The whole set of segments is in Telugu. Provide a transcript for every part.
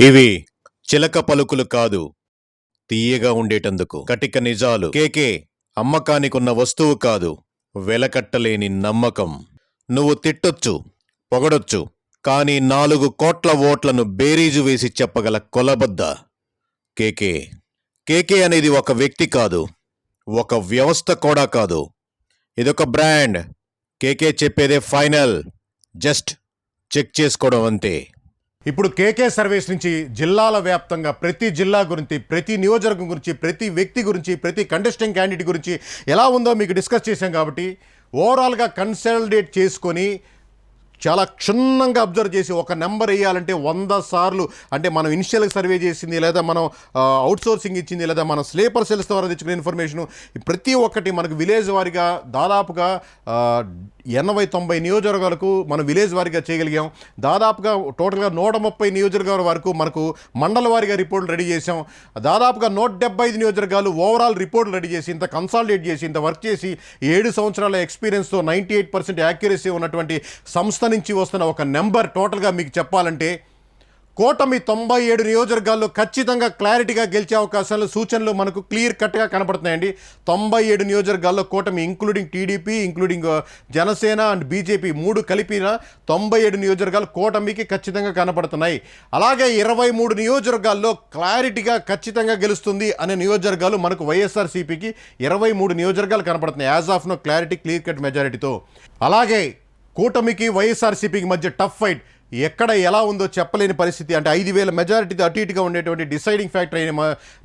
ఇవి చిలక పలుకులు కాదు. తీయగా ఉండేటందుకు. కటిక నిజాలు. కేకే అమ్మకానికున్న వస్తువు కాదు. వెలకట్టలేని నమ్మకం. నువ్వు తిట్టొచ్చు పొగడొచ్చు కానీ నాలుగు కోట్ల ఓట్లను బేరీజు వేసి చెప్పగల కొలబద్ద. కేకే కేకే అనేది ఒక వ్యక్తి కాదు. ఒక వ్యవస్థ కూడా కాదు. ఇదొక బ్రాండ్. కేకే చెప్పేదే ఫైనల్. జస్ట్ చెక్ చేసుకోవడం అంతే. ఇప్పుడు కేకే సర్వీస్ నుంచి జిల్లాల వ్యాప్తంగా ప్రతి జిల్లా గురించి ప్రతి నియోజకవర్గం గురించి ప్రతి వ్యక్తి గురించి ప్రతి కంటెస్టింగ్ క్యాండిడేట్ గురించి ఎలా ఉందో మీకు డిస్కస్ చేశాం కాబట్టి ఓవరాల్గా కన్సల్టేట్ చేసుకొని చాలా క్షుణ్ణంగా అబ్జర్వ్ చేసి ఒక నెంబర్ వేయాలంటే వంద సార్లు అంటే మనం ఇనిషియల్గా సర్వే చేసింది లేదా మనం అవుట్సోర్సింగ్ ఇచ్చింది లేదా మన స్లీపర్ సెల్స్ ద్వారా తెచ్చుకునే ఇన్ఫర్మేషన్ ప్రతి ఒక్కటి మనకు విలేజ్ వారిగా దాదాపుగా ఎనభై తొంభై నియోజకవర్గాలకు మనం విలేజ్ వారిగా చేయగలిగాం. దాదాపుగా టోటల్గా నూట ముప్పై నియోజకవర్గాల వరకు మనకు మండల వారిగా రిపోర్ట్లు రెడీ చేసాం దాదాపుగా నూట డెబ్బై ఐదు నియోజకవర్గాలు ఓవరాల్ రిపోర్ట్లు రెడీ చేసి ఇంత కన్సాలిడేట్ చేసి ఇంత వర్క్ చేసి ఏడు సంవత్సరాల ఎక్స్పీరియన్స్తో నైంటీ ఎయిట్ పర్సెంట్ యాక్యురసీ ఉన్నటువంటి సంస్థ నుంచి వస్తున్న ఒక నెంబర్ టోటల్గా మీకు చెప్పాలంటే కూటమి తొంభై ఏడు నియోజకవర్గాల్లో ఖచ్చితంగా క్లారిటీగా గెలిచే అవకాశాలు సూచనలు మనకు క్లియర్ కట్గా కనపడుతున్నాయండి. తొంభై ఏడు నియోజకవర్గాల్లో కూటమి including TDP including Janasena and BJP మూడు కలిపిన తొంభై ఏడు నియోజకవర్గాలు కూటమికి ఖచ్చితంగా కనపడుతున్నాయి. అలాగే ఇరవై మూడు నియోజకవర్గాల్లో క్లారిటీగా ఖచ్చితంగా గెలుస్తుంది అనే నియోజకవర్గాలు మనకు వైఎస్ఆర్సీపీకి ఇరవై మూడు నియోజకవర్గాలు కనపడుతున్నాయి. As of no clarity clear cut మెజారిటీతో. అలాగే కూటమికి వైఎస్ఆర్సీపీకి మధ్య టఫ్ ఫైట్. ఎక్కడ ఎలా ఉందో చెప్పలేని పరిస్థితి. అంటే ఐదు వేల మెజారిటీతో అటు ఇటుగా ఉండేటువంటి డిసైడింగ్ ఫ్యాక్టర్ అయిన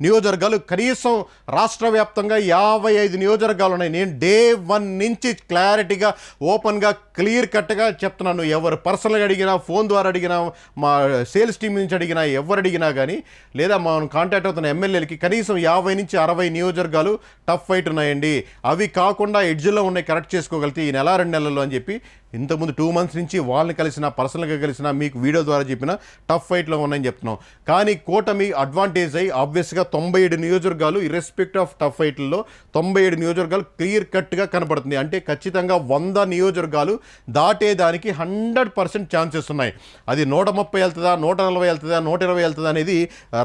నియోజకవర్గాలు కనీసం రాష్ట్ర వ్యాప్తంగా యాభై ఐదు నియోజకవర్గాలు ఉన్నాయి. నేను డే వన్ నుంచి క్లారిటీగా ఓపెన్గా క్లియర్ కట్గా చెప్తున్నాను. ఎవరు పర్సనల్గా అడిగినా ఫోన్ ద్వారా అడిగినా మా సేల్స్ టీం నుంచి అడిగినా ఎవరు అడిగినా కానీ లేదా మనం కాంటాక్ట్ అవుతున్న ఎమ్మెల్యేలకి కనీసం యాభై నుంచి అరవై నియోజకవర్గాలు టఫ్ ఫైట్ ఉన్నాయండి. అవి కాకుండా ఎడ్జ్లో ఉన్నాయి కరెక్ట్ చేసుకోగలిగితే ఈ నెల రెండు నెలల్లో అని చెప్పి ఇంతకుముందు టూ మంత్స్ నుంచి వాళ్ళని కలిసిన పర్సనల్గా కలిసిన మీకు వీడియో ద్వారా చెప్పిన టఫ్ ఫైట్లో ఉన్నాయని చెప్తున్నాం. కానీ కూటమి అడ్వాంటేజ్ అయ్యి ఆబ్వియస్గా తొంభై ఏడు నియోజకవర్గాలు ఇర్రెస్పెక్ట్ ఆఫ్ టఫ్ ఫైట్లలో తొంభై ఏడు నియోజకవర్గాలు క్లియర్ కట్గా కనపడుతుంది. అంటే ఖచ్చితంగా వంద నియోజకవర్గాలు దాటేదానికి హండ్రెడ్ పర్సెంట్ ఛాన్సెస్ ఉన్నాయి. అది నూట ముప్పై వెళ్తుందా నూట నలభై వెళ్తుందా నూట ఇరవై వెళ్తుందా అనేది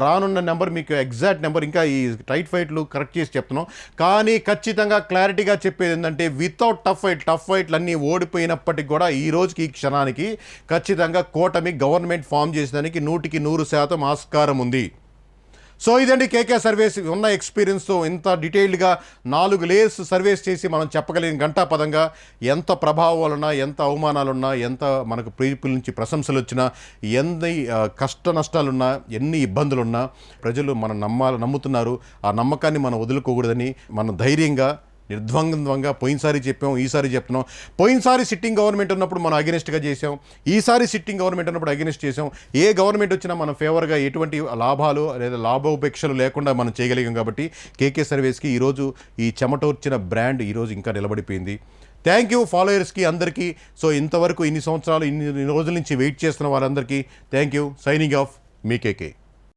రానున్న నెంబర్ మీకు ఎగ్జాక్ట్ నెంబర్ ఇంకా ఈ టైట్ ఫైట్లు కరెక్ట్ చేసి చెప్తున్నాం. కానీ ఖచ్చితంగా క్లారిటీగా చెప్పేది ఏంటంటే వితౌట్ టఫ్ ఫైట్ టఫ్ ఫైట్లు అన్నీ ఓడిపోయినప్పటికీ కూడా ఈ రోజుకి ఈ క్షణానికి ఖచ్చితంగా కూటమి గవర్నమెంట్ ఫామ్ చేసేదానికి నూటికి నూరు శాతం ఆస్కారం ఉంది. సో ఇదండి కేకే సర్వేస్. ఉన్న ఎక్స్పీరియన్స్తో ఇంత డీటెయిల్డ్గా నాలుగు లేయర్స్ సర్వేస్ చేసి మనం చెప్పగలిగిన గంటా పదంగా ఎంత ప్రభావాలున్నా ఎంత అవమానాలున్నా ఎంత మనకు ప్రీపుల నుంచి ప్రశంసలు వచ్చినా ఎన్ని కష్ట నష్టాలున్నా ఎన్ని ఇబ్బందులున్నా ప్రజలు మనం నమ్మాలి నమ్ముతున్నారు. ఆ నమ్మకాన్ని మనం వదులుకోకూడదని మనం ధైర్యంగా నిర్ద్వంద్వంగా పోయినసారి చెప్పాం ఈసారి చెప్తున్నాం. పోయినసారి సిట్టింగ్ గవర్నమెంట్ ఉన్నప్పుడు మనం అగెనిస్ట్గా చేసాం ఈసారి సిట్టింగ్ గవర్నమెంట్ ఉన్నప్పుడు అగెనిస్ట్ చేసాం ఏ గవర్నమెంట్ వచ్చినా మనం ఫేవర్గా ఎటువంటి లాభాలు లేదా లాభోపేక్షలు లేకుండా మనం చేయగలిగాం కాబట్టి కేకే సర్వీస్కి ఈరోజు ఈ చెమటోర్చిన బ్రాండ్ ఈరోజు ఇంకా నిలబడిపోయింది. థ్యాంక్ యూ ఫాలోయర్స్కి అందరికీ. సో ఇంతవరకు ఇన్ని సంవత్సరాలు ఇన్ని రోజుల నుంచి వెయిట్ చేస్తున్న వారందరికీ థ్యాంక్ యూ సైనింగ్ ఆఫ్ మీ కేకే.